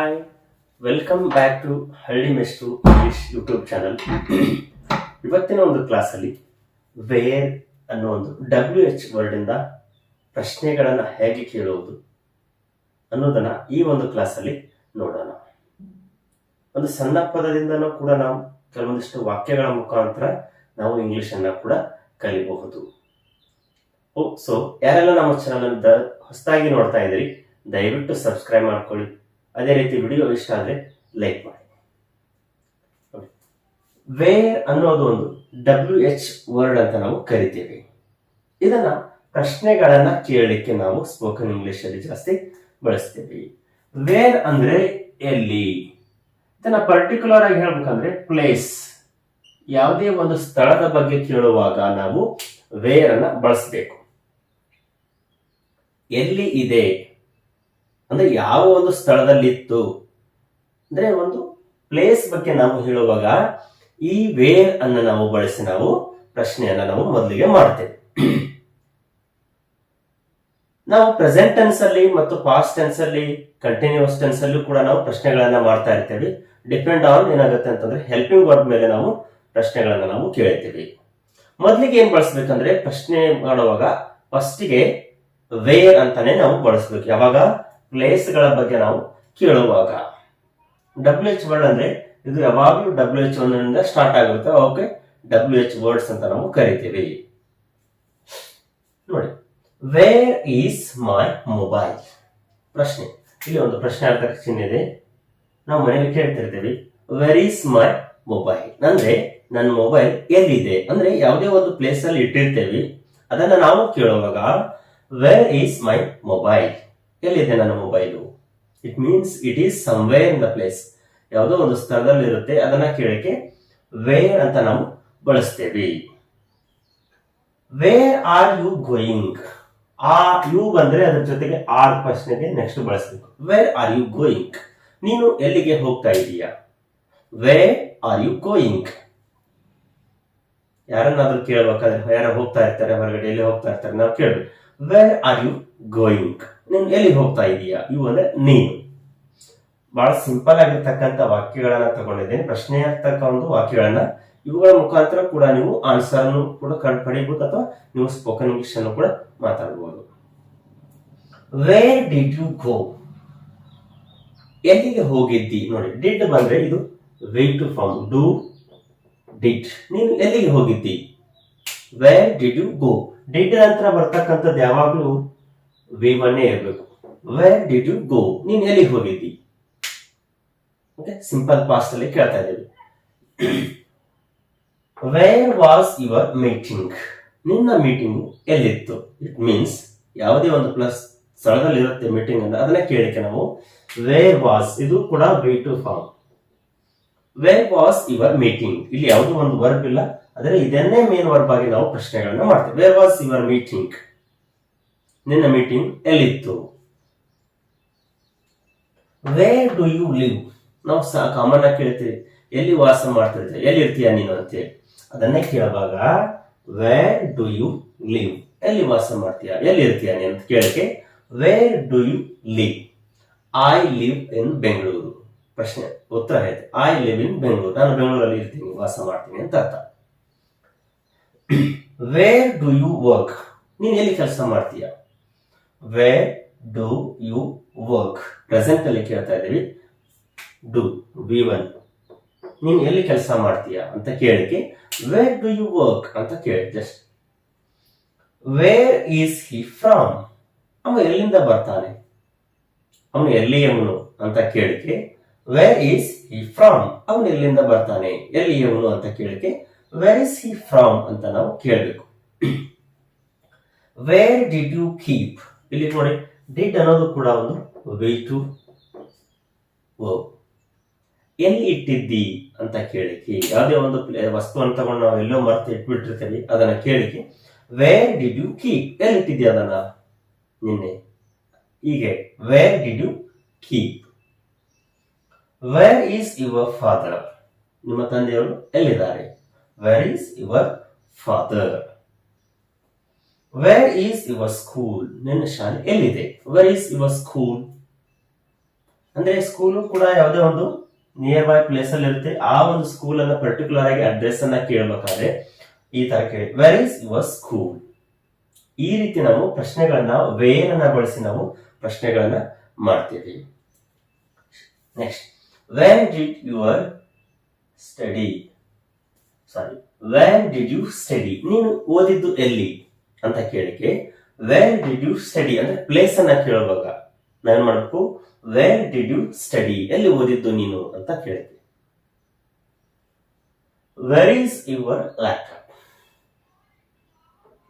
Hi welcome back to ಹಳ್ಳಿ ಮೆಸ್ಟು English YouTube channel ಇವತ್ತಿನ ಒಂದು ಕ್ಲಾಸಲ್ಲಿ ವೇರ್ ಅನ್ನೋ ಒಂದು ಡಬ್ಲ್ಯೂ ಎಚ್ ವರ್ಡಿಂದ ಪ್ರಶ್ನೆಗಳನ್ನು ಹೇಗೆ ಕೇಳುವುದು ಅನ್ನೋದನ್ನ ಈ ಒಂದು ಕ್ಲಾಸಲ್ಲಿ ನೋಡೋಣ. ಒಂದು ಸಣ್ಣ ಪದದಿಂದನೂ ಕೂಡ ನಾವು ಕೆಲವೊಂದಿಷ್ಟು ವಾಕ್ಯಗಳ ಮುಖಾಂತರ ನಾವು ಇಂಗ್ಲೀಷನ್ನು ಕೂಡ ಕಲಿಬಹುದು. ಓ ಸೊ ಯಾರೆಲ್ಲ ನಮ್ಮ ಚಾನಲ್ ಹೊಸದಾಗಿ ನೋಡ್ತಾ ಇದ್ದೀರಿ, ದಯವಿಟ್ಟು ಸಬ್ಸ್ಕ್ರೈಬ್ ಮಾಡ್ಕೊಳ್ಳಿ. ಅದೇ ರೀತಿ ವಿಡಿಯೋ ಇಷ್ಟ ಆದರೆ ಲೈಕ್ ಮಾಡಿ. ವೇರ್ ಅನ್ನೋದು ಒಂದು ಡಬ್ಲ್ಯೂ ಎಚ್ ವರ್ಡ್ ಅಂತ ನಾವು ಕರಿತೀವಿ. ಇದನ್ನ ಪ್ರಶ್ನೆಗಳನ್ನ ಕೇಳಲಿಕ್ಕೆ ನಾವು ಸ್ಪೋಕನ್ ಇಂಗ್ಲಿಷ್ ಅಲ್ಲಿ ಜಾಸ್ತಿ ಬಳಸ್ತೀವಿ. ವೇರ್ ಅಂದ್ರೆ ಎಲ್ಲಿ? ಇದನ್ನ ಪರ್ಟಿಕ್ಯುಲರ್ ಆಗಿ ಹೇಳ್ಬೇಕಂದ್ರೆ ಪ್ಲೇಸ್ ಯಾವುದೇ ಒಂದು ಸ್ಥಳದ ಬಗ್ಗೆ ಕೇಳುವಾಗ ನಾವು ವೇರ್ ಅನ್ನ ಬಳಸಬೇಕು. ಎಲ್ಲಿ ಇದೆ? ಅಂದ್ರೆ ಯಾವ ಒಂದು ಸ್ಥಳದಲ್ಲಿತ್ತು? ಅಂದ್ರೆ ಒಂದು ಪ್ಲೇಸ್ ಬಗ್ಗೆ ನಾವು ಹೇಳುವಾಗ ಈ ವೇರ್ ಅನ್ನ ನಾವು ಬಳಸಿ ನಾವು ಪ್ರಶ್ನೆಯನ್ನ ನಾವು ಮೊದಲಿಗೆ ಮಾಡ್ತೇವೆ. ನಾವು ಪ್ರೆಸೆಂಟ್ ಟೆನ್ಸ್ ಅಲ್ಲಿ ಮತ್ತು ಪಾಸ್ಟ್ ಟೆನ್ಸ್ ಅಲ್ಲಿ ಕಂಟಿನ್ಯೂಸ್ ಟೆನ್ಸ್ ಅಲ್ಲೂ ಕೂಡ ನಾವು ಪ್ರಶ್ನೆಗಳನ್ನ ಮಾಡ್ತಾ ಇರ್ತೇವೆ. ಡಿಪೆಂಡ್ ಆನ್ ಏನಾಗುತ್ತೆ ಅಂತಂದ್ರೆ ಹೆಲ್ಪಿಂಗ್ ವರ್ಡ್ ಮೇಲೆ ನಾವು ಪ್ರಶ್ನೆಗಳನ್ನ ನಾವು ಕೇಳ್ತೀವಿ ಮೊದಲಿಗೆ ಏನ್ ಬಳಸ್ಬೇಕಂದ್ರೆ ಪ್ರಶ್ನೆ ಮಾಡುವಾಗ ಫಸ್ಟಿಗೆ ವೇರ್ ಅಂತಾನೆ ನಾವು ಬಳಸ್ಬೇಕು. ಯಾವಾಗ? ಪ್ಲೇಸ್ಗಳ ಬಗ್ಗೆ ನಾವು ಕೇಳುವಾಗ. ಡಬ್ಲ್ಯೂ ಎಚ್ ವರ್ಡ್ ಅಂದ್ರೆ ಇದು ಯಾವಾಗಲೂ ಡಬ್ಲ್ಯೂ ಎಚ್ ಒನ್ ಇಂದ ಸ್ಟಾರ್ಟ್ ಆಗುತ್ತೆ ಅವಕ್ಕೆ ಡಬ್ಲ್ಯೂ ಎಚ್ ವರ್ಡ್ಸ್ ಅಂತ ನಾವು ಕರಿತೀವಿ. ನೋಡಿ ವೇರ್ ಈಸ್ ಮೈ ಮೊಬೈಲ್ ಪ್ರಶ್ನೆ. ಇಲ್ಲಿ ಒಂದು ಪ್ರಶ್ನೆ ಆಗ್ತಕ್ಕ ಚಿಹ್ನೆ ಇದೆ. ನಾವು ಮನೆಯಲ್ಲಿ ಕೇಳ್ತಿರ್ತೀವಿ. ವೇರ್ ಈಸ್ ಮೈ ಮೊಬೈಲ್ ಅಂದ್ರೆ ನನ್ನ ಮೊಬೈಲ್ ಎಲ್ಲಿದೆ? ಅಂದ್ರೆ ಯಾವುದೇ ಒಂದು ಪ್ಲೇಸ್ ಅಲ್ಲಿ ಇಟ್ಟಿರ್ತೇವೆ. ಅದನ್ನ ನಾವು ಕೇಳುವಾಗ ವೇರ್ ಈಸ್ ಮೈ ಮೊಬೈಲ್ ಎಲ್ಲಿದೆ ನನ್ನ mobile? It means it is somewhere in the place ಯಾವುದೋ ಒಂದು ಸ್ಥಳದಲ್ಲಿ ಇರುತ್ತೆ ಅದನ್ನ ಕೇಳಕ್ಕೆ ವೇರ್ ಅಂತ ನಾವು ಬಳಸ್ತೇವೆ. ವೇರ್ ಆರ್ ಯು ಗೋಯಿಂಗ್ ಆ ಯು ಬಂದ್ರೆ ಅದ್ರ ಜೊತೆಗೆ ಆರ್ ಪ್ರಶ್ನೆಗೆ ನೆಕ್ಸ್ಟ್ ಬಳಸಬೇಕು. ವೇರ್ ಆರ್ ಯು ಗೋಯಿಂಗ್ ನೀನು ಎಲ್ಲಿಗೆ ಹೋಗ್ತಾ ಇದೀಯಾ? ವೇರ್ ಆರ್ ಯು ಗೋಯಿಂಗ್ ಯಾರನ್ನಾದ್ರೂ ಕೇಳ್ಬೇಕಾದ್ರೆ ಯಾರು ಹೋಗ್ತಾ ಇರ್ತಾರೆ ಹೊರಗಡೆ, ಎಲ್ಲಿ ಹೋಗ್ತಾ ಇರ್ತಾರೆ, ನಾವು ಕೇಳ್ಬೇಕು. ವೇರ್ ಆರ್ ಯು ಗೋಯಿಂಗ್ ನೀನು ಎಲ್ಲಿ ಹೋಗ್ತಾ ಇದೀಯಾ? ಇವು ಅಂದ್ರೆ ನೀನು. ಬಹಳ ಸಿಂಪಲ್ ಆಗಿರ್ತಕ್ಕಂಥ ವಾಕ್ಯಗಳನ್ನ ತಗೊಂಡಿದ್ದೇನೆ. ಪ್ರಶ್ನೆ ಆಗ್ತಕ್ಕ ಒಂದು ವಾಕ್ಯಗಳನ್ನ ಇವುಗಳ ಮುಖಾಂತರ ಕೂಡ ನೀವು ಆನ್ಸರ್ ಅನ್ನು ಕೂಡ ಪಡೆಯಬಹುದು ಅಥವಾ ನೀವು ಸ್ಪೋಕನ್ ಇಂಗ್ಲಿಷ್ ಅನ್ನು ಕೂಡ ಮಾತಾಡಬಹುದು ವೇರ್ ಡಿಡ್ ಯು ಗೋ ಎಲ್ಲಿಗೆ ಹೋಗಿದ್ದಿ? ನೋಡಿ ಡಿಡ್ ಬಂದ್ರೆ ಇದು way to form do did ನೀನು ಎಲ್ಲಿಗೆ ಹೋಗಿದ್ದಿ? Where did you go did ನಂತರ ಬರ್ತಕ್ಕಂಥದ್ದು ಯಾವಾಗಲೂ ವಿ ಒನ್ನೇ ಇರಬೇಕು. ವೇರ್ ಡಿಡ್ ಯು ಗೋ ನೀನ್ ಎಲ್ಲಿಗೆ ಹೋಗಿದ್ದಿ? ಓಕೆ ಸಿಂಪಲ್ ಪಾಸ್ಟ್ ಅಲ್ಲಿ ಕೇಳ್ತಾ ಇದ್ದೀವಿ ವೇರ್ ವಾಸ್ ಯುವರ್ ಮೀಟಿಂಗ್ ನಿನ್ನ ಮೀಟಿಂಗ್ ಎಲ್ಲಿತ್ತು? ಇಟ್ ಮೀನ್ಸ್ ಯಾವುದೇ ಒಂದು ಪ್ಲಸ್ ಸ್ಥಳದಲ್ಲಿ ಇರುತ್ತೆ ಮೀಟಿಂಗ್ ಅಂತ ಅದನ್ನ ಕೇಳಿಕೆ ನಾವು ವೇರ್ ವಾಸ್ ಇದು ಕೂಡ way to form where was your meeting ಇಲ್ಲಿ ಯಾವುದೋ ಒಂದು ವರ್ಬ್ ಇಲ್ಲ. ಆದರೆ ಇದನ್ನೇ ಮೇನ್ ವರ್ಬ್ ಆಗಿ ನಾವು ಪ್ರಶ್ನೆಗಳನ್ನ ಮಾಡ್ತೇವೆ. ವೇರ್ ವಾಸ್ ಯುವರ್ ಮೀಟಿಂಗ್ ನಿನ್ನ ಮೀಟಿಂಗ್ ಎಲ್ಲಿತ್ತು? ವೇರ್ ಡು ಯು ಲಿವ್ ನಾವು ಸಹ ಕಾಮನ್ ಆಗಿ ಕೇಳ್ತೀವಿ. ಎಲ್ಲಿ ವಾಸ ಮಾಡ್ತಿರ್ತೀವಿ ಎಲ್ಲಿ ಇರ್ತೀಯ ನೀನು ಅಂತೇಳಿ ಅದನ್ನೇ ಕೇಳುವಾಗ ವೇರ್ ಡು ಯು ಲಿವ್ ಎಲ್ಲಿ ವಾಸ ಮಾಡ್ತೀಯ? ಎಲ್ಲಿ ಇರ್ತೀಯ ನೀನು ಅಂತ ಕೇಳಕ್ಕೆ where do you live I live in Bengaluru ಪ್ರಶ್ನೆ, ಉತ್ತರ ಆಯ್ತು ಐ ಲಿವ್ ಇನ್ ಬೆಂಗಳೂರು ನಾನು ಬೆಂಗಳೂರಲ್ಲಿ ಇರ್ತೀನಿ, ವಾಸ ಮಾಡ್ತೀನಿ ಅಂತ ಅರ್ಥ. ವೇರ್ ಡು ಯು ವರ್ಕ್ ನೀನು ಎಲ್ಲಿ ಕೆಲಸ ಮಾಡ್ತೀಯ? Where do, you, work. Present ಅಲ್ಲಿ ಕೇಳ್ತಾ ಇದ್ದೀವಿ. Do, we one. ನೀನು ಎಲ್ಲಿ ಕೆಲಸ ಮಾಡ್ತೀಯಾ ಅಂತ ಕೇಳಿಕೆ ವೇರ್ ಡು, ಯು, ವರ್ಕ್ ಅಂತ ಕೇಳಿ just where is he from? ಅವ ಎಲ್ಲಿಂದ ಬರ್ತಾನೆ? ಅವನು ಎಲ್ಲಿ ಅವನು ಅಂತ ಕೇಳಿಕೆ ವೇರ್ ಈಸ್ ಹಿ ಫ್ರಾಮ್? ಅವನು ಎಲ್ಲಿಂದ ಬರ್ತಾನೆ? ಎಲ್ಲಿ ಅವನು ಅಂತ ಕೇಳಿಕೆ ವೇರ್ ಇಸ್ ಹಿ ಫ್ರಾಮ್ ಅಂತ ನಾವು ಕೇಳಬೇಕು. Wear did you keep? ಇಲ್ಲಿ ನೋಡಿ ಡಿಡ್ ಅನ್ನೋದು ಕೂಡ ಒಂದು ವೇ ಟು ಎಲ್ಲಿ ಇಟ್ಟಿದ್ದಿ ಅಂತ ಕೇಳಿಕೆ ಯಾವುದೇ ಒಂದು ವಸ್ತುವನ್ನು ತಗೊಂಡು ನಾವು ಎಲ್ಲೋ ಮರ್ತು ಇಟ್ಬಿಟ್ಟಿರ್ತೀವಿ, ಅದನ್ನ ಕೇಳಿಕೆ ವೇರ್ ಡಿಡ್ ಯು ಕೀಪ್ ಎಲ್ಲಿ ಇಟ್ಟಿದ್ದಿ ಅದನ್ನ? ನಿನ್ನೆ. ಹೀಗೆ where did you keep where is your father ನಿಮ್ಮ ತಂದೆಯವರು ಎಲ್ಲಿದ್ದಾರೆ? Where is your father where is your school ನಿನ್ನ ಶಾಲೆ ಎಲ್ಲಿದೆ? ವೇರ್ ಈಸ್ ಯುವರ್ ಸ್ಕೂಲ್ ಅಂದ್ರೆ ಸ್ಕೂಲು ಕೂಡ ಯಾವುದೇ ಒಂದು ನಿಯರ್ ಬೈ ಪ್ಲೇಸ್ ಅಲ್ಲಿ ಇರುತ್ತೆ. ಆ ಒಂದು ಸ್ಕೂಲ್ ಅನ್ನ ಪರ್ಟಿಕ್ಯುಲರ್ ಆಗಿ ಅಡ್ರೆಸ್ ಅನ್ನ ಕೇಳಬೇಕಾದ್ರೆ ಈ ತರ ಕೇಳಿ. ವೆರ್ ಇಸ್ ಯುವರ್ ಸ್ಕೂಲ್ ಈ ರೀತಿ ನಾವು ಪ್ರಶ್ನೆಗಳನ್ನ ವೇರ್ ಅನ್ನ ಬಳಸಿ ನಾವು ಪ್ರಶ್ನೆಗಳನ್ನ ಮಾಡ್ತೀವಿ. Next where did your study sorry where did you study ನೀನು ಓದಿದ್ದು ಎಲ್ಲಿ? ಅಂತ ಕೇಳಿಕೆ ವೇರ್ ಡಿಡ್ ಯು ಸ್ಟಡಿ ಅಂದ್ರೆ ಪ್ಲೇಸ್ ಅನ್ನ ಕೇಳುವಾಗ ನಾವೇನ್ ಮಾಡಬೇಕು? ವೇರ್ ಡಿಡ್ ಯು ಸ್ಟಡಿ ಎಲ್ಲಿ ಓದಿದ್ದು ನೀನು ಅಂತ ಕೇಳಿದೆ ವೆರ್ ಈಸ್ ಯುವರ್ ಲ್ಯಾಪ್ಟಾಪ್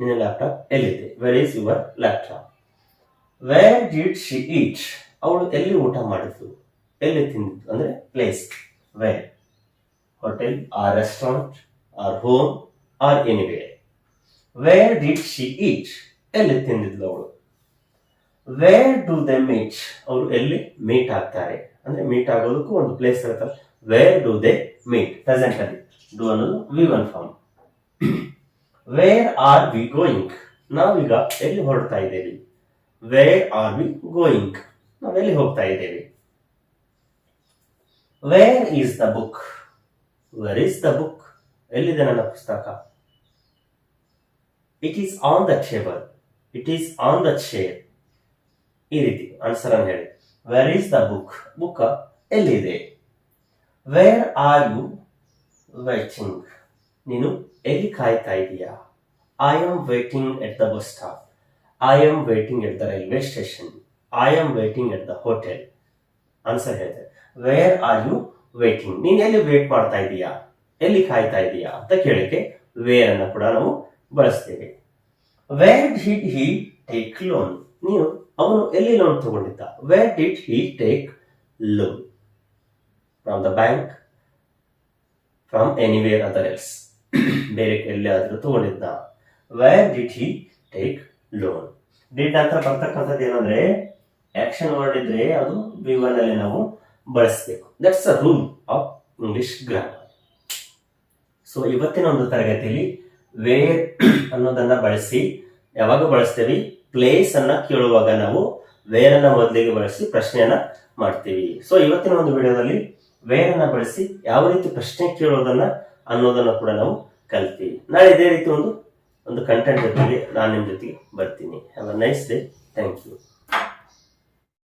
ನಿನ್ನ ಲ್ಯಾಪ್ಟಾಪ್ ಎಲ್ಲಿದೆ? Where is your laptop where did she eat ಅವಳು ಎಲ್ಲಿ ಊಟ ಮಾಡಿದ್ಲು ಎಲ್ಲಿ ತಿಂದಿದ್ದು? ಅಂದ್ರೆ place where hotel or restaurant or home or anywhere where did she eat ಎಲ್ಲಿ ತಿಂದಿದ್ಲು ಅವಳು? ವೇರ್ ಡು ದೆ ಮೀಟ್ ಅವರು ಎಲ್ಲಿ ಮೀಟ್ ಆಗ್ತಾರೆ? ಅಂದ್ರೆ ಮೀಟ್ ಆಗೋದಕ್ಕೂ ಒಂದು ಪ್ಲೇಸ್ ಇರುತ್ತಲ್ಲ. Where do they meet present ಅಲ್ಲಿ. ಡು ಅನ್ನೋದು V one form where are we going ನಾವೀಗ ಎಲ್ಲಿ ಹೊರಡ್ತಾ ಇದ್ದೇವೆ? ವೇರ್ ಆರ್ ವಿ ಗೋಯಿಂಗ್ ನಾವೆಲ್ಲಿ ಹೋಗ್ತಾ ಇದ್ದೇವೆ? Where is the book where is the book ಎಲ್ಲಿದೆ ನನ್ನ ಪುಸ್ತಕ? It is on the table it is on the chair ಈ ರೀತಿ ಆನ್ಸರ್ ಅನ್ನು ಹೇಳಿ. Where is the book book ಎಲ್ಲಿದೆ? ವೇರ್ ಆರ್ ಯು ವೈಟಿಂಗ್ ನೀನು ಎಲ್ಲಿ ಕಾಯ್ತಾ ಇದೀಯಾ? I am waiting at the bus stop I am waiting at the railway station I am waiting at the hotel answer ಹೇಳಿದೆ where are you waiting ನೀನು ಎಲ್ಲಿ wait ಮಾಡ್ತಾ ಇದೀಯಾ? ಎಲ್ಲಿ ಕಾಯ್ತಾ ಇದೀಯಾ ಅಂತ ಕೇಳಿಕೆ ವೇರ್ ಅನ್ನ ಕೂಡ ನಾವು ಬಳಸ್ತೇವೆ. Where did he take loan ನೀವು ಅವನು ಎಲ್ಲಿ ಲೋನ್ ತಗೊಂಡಿದ್ದ? Where did he take loan from the bank from anywhere other else ಬೇರೆ ಎಲ್ಲಿಯಾದ್ರೂ ತಗೊಂಡಿದ್ದ? Where did he take loan did ಅಂತ ಬರ್ತಕ್ಕಂಥದ್ದು ಏನಂದ್ರೆ ಆಕ್ಷನ್ ವರ್ಡ್ ಇದ್ರೆ ಅದು ಒನ್ ಅಲ್ಲಿ ನಾವು ಬಳಸಬೇಕು. That's a rule of English grammar so ಇವತ್ತಿನ ಒಂದು ತರಗತಿಯಲ್ಲಿ ವೇರ್ ಅನ್ನೋದನ್ನ ಬಳಸಿ, ಯಾವಾಗ ಬಳಸ್ತೇವೆ? ಪ್ಲೇಸ್ ಅನ್ನ ಕೇಳುವಾಗ ನಾವು ವೇರ್ ಅನ್ನ ಮೊದಲಿಗೆ ಬಳಸಿ ಪ್ರಶ್ನೆಯನ್ನ ಮಾಡ್ತೀವಿ. ಸೊ ಇವತ್ತಿನ ಒಂದು ವಿಡಿಯೋದಲ್ಲಿ ವೇರ್ ಅನ್ನ ಬಳಸಿ ಯಾವ ರೀತಿ ಪ್ರಶ್ನೆ ಕೇಳೋದನ್ನ ಅನ್ನೋದನ್ನ ಕೂಡ ನಾವು ಕಲ್ತೀವಿ ನಾಳೆ ಇದೇ ರೀತಿ ಒಂದು ಒಂದು ಕಂಟೆಂಟ್ ಜೊತೆಗೆ ನಾನು ನಿಮ್ಮ ಜೊತೆಗೆ ಬರ್ತೀನಿ. Have a nice day thank you